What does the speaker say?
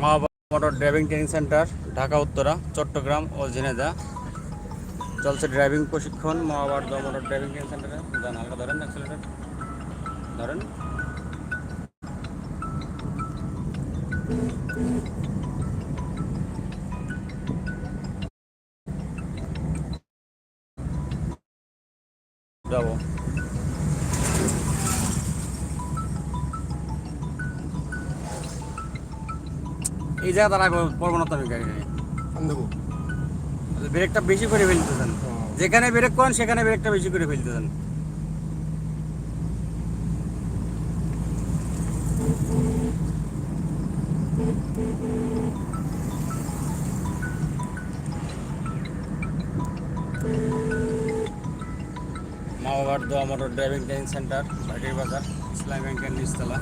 Ma motor driving training centre, Dhaka, Uttara, Chattogram ও ঝিনেদা চলছে driving প্রশিক্ষণ মহাবার motor driving training সেন্টারে। যান হালকা ধরেন অ্যাক্সেলেটার ধরেন। যাব। এই জায়গা তারা পড়ব না তো আমি গাড়ি নিয়ে ব্রেকটা বেশি করে ফেলতেছেন। যেখানে ব্রেক করেন সেখানে ব্রেকটা বেশি করে ফেলতেছেন। মা বাবার দোয়া মোটর ড্রাইভিং ট্রেনিং সেন্টার বাটির বাজার ইসলাম ব্যাংকের নিচতলা।